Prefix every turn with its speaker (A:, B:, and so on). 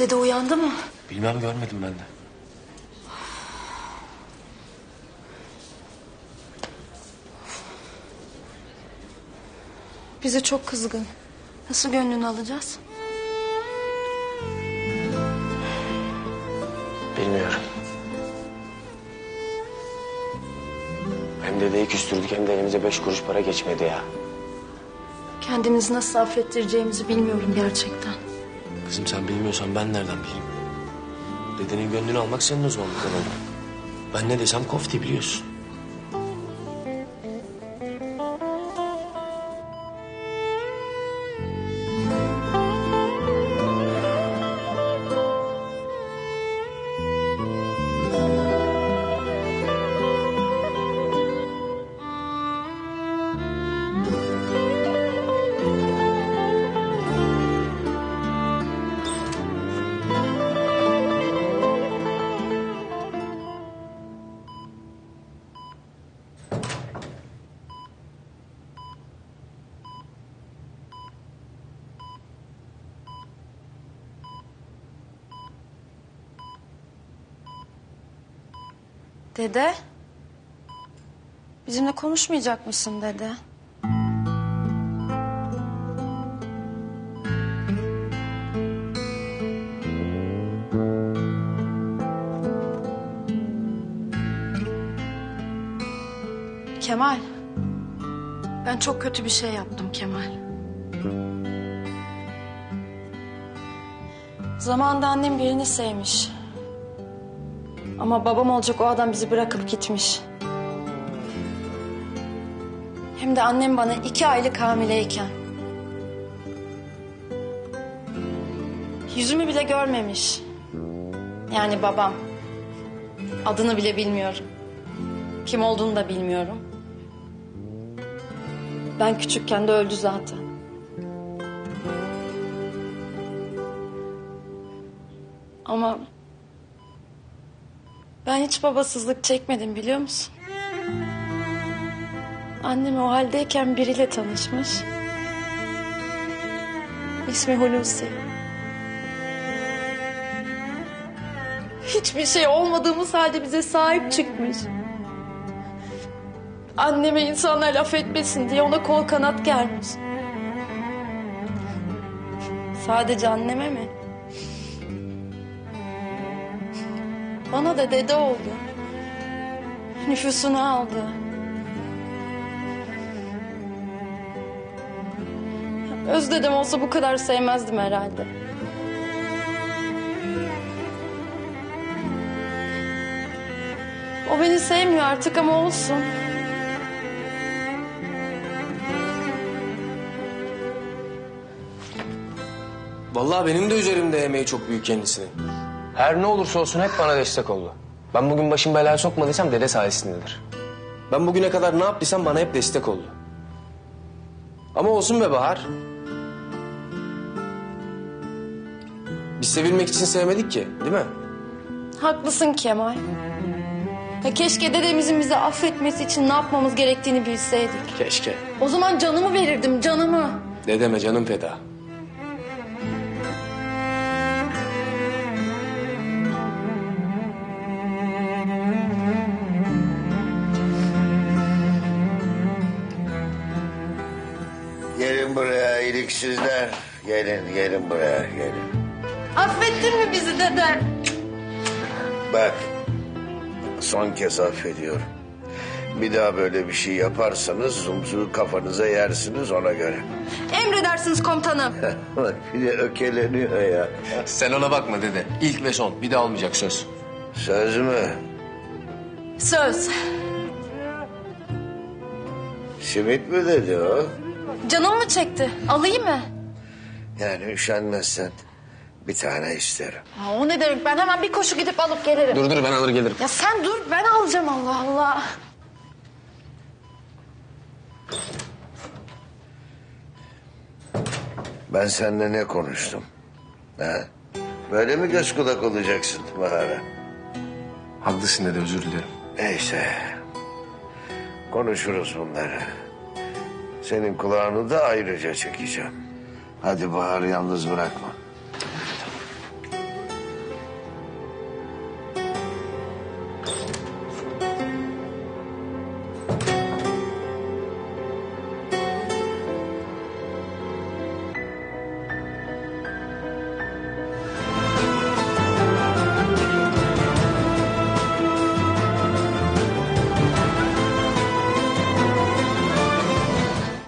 A: Dede uyandı mı?
B: Bilmem görmedim ben de.
A: Bize çok kızgın. Nasıl gönlünü alacağız?
B: Bilmiyorum. Hem dedeyi küstürdük hem de elimize beş kuruş para geçmedi ya.
A: Kendimizi nasıl affettireceğimizi bilmiyorum gerçekten.
B: Kızım sen bilmiyorsan ben nereden bileyim? Dedenin gönlünü almak senin uzmanlık alanın. Ben ne desem kofti biliyorsun.
A: Dede? Bizimle konuşmayacak mısın dede? Kemal. Ben çok kötü bir şey yaptım Kemal. Zamanında annem birini sevmiş. Ama babam olacak o adam bizi bırakıp gitmiş. Hem de annem bana iki aylık hamileyken. Yüzümü bile görmemiş. Yani babam. Adını bile bilmiyorum. Kim olduğunu da bilmiyorum. Ben küçükken de öldü zaten. Ama ben hiç babasızlık çekmedim biliyor musun? Annem o haldeyken biriyle tanışmış. İsmi Hulusi. Hiçbir şey olmadığımız halde bize sahip çıkmış. Anneme insanlar laf etmesin diye ona kol kanat germiş. Sadece anneme mi? Bana da dede oldu. Nüfusunu aldı. Öz dedem olsa bu kadar sevmezdim herhalde. O beni sevmiyor artık ama olsun.
B: Vallahi benim de üzerimde emeği çok büyük kendisinin. Her ne olursa olsun hep bana destek oldu. Ben bugün başım belaya sokmadıysam dede sayesindedir. Ben bugüne kadar ne yaptıysam bana hep destek oldu. Ama olsun be Bahar. Biz sevilmek için sevmedik ki değil mi?
A: Haklısın Kemal. Ya keşke dedemizin bizi affetmesi için ne yapmamız gerektiğini bilseydik.
B: Keşke.
A: O zaman canımı verirdim canımı.
B: Dedeme canım feda.
C: İliksizler. Gelin, gelin buraya, gelin.
A: Affettin mi bizi dede?
C: Bak, son kez affediyorum. Bir daha böyle bir şey yaparsanız zumzuğu kafanıza yersiniz ona göre.
A: Emredersiniz komutanım.
C: Bak bir de ökeleniyor ya.
B: Sen ona bakma dede. İlk ve son. Bir daha olmayacak söz.
C: Söz mü?
A: Söz.
C: Simit mi dedi o?
A: Canım mı çekti? Alayım mı?
C: Yani üşenmezsen bir tane isterim.
A: Ha, o ne demek? Ben hemen bir koşu gidip alıp gelirim.
B: Dur dur ben alır gelirim.
A: Ya sen dur ben alacağım Allah Allah.
C: Ben seninle ne konuştum? Ha? Böyle mi göz kulak olacaksın Bahar'a?
B: Haklısın dede özür dilerim.
C: Neyse. Konuşuruz bunları. Senin kulağını da ayrıca çekeceğim. Hadi Bahar'ı yalnız bırakma.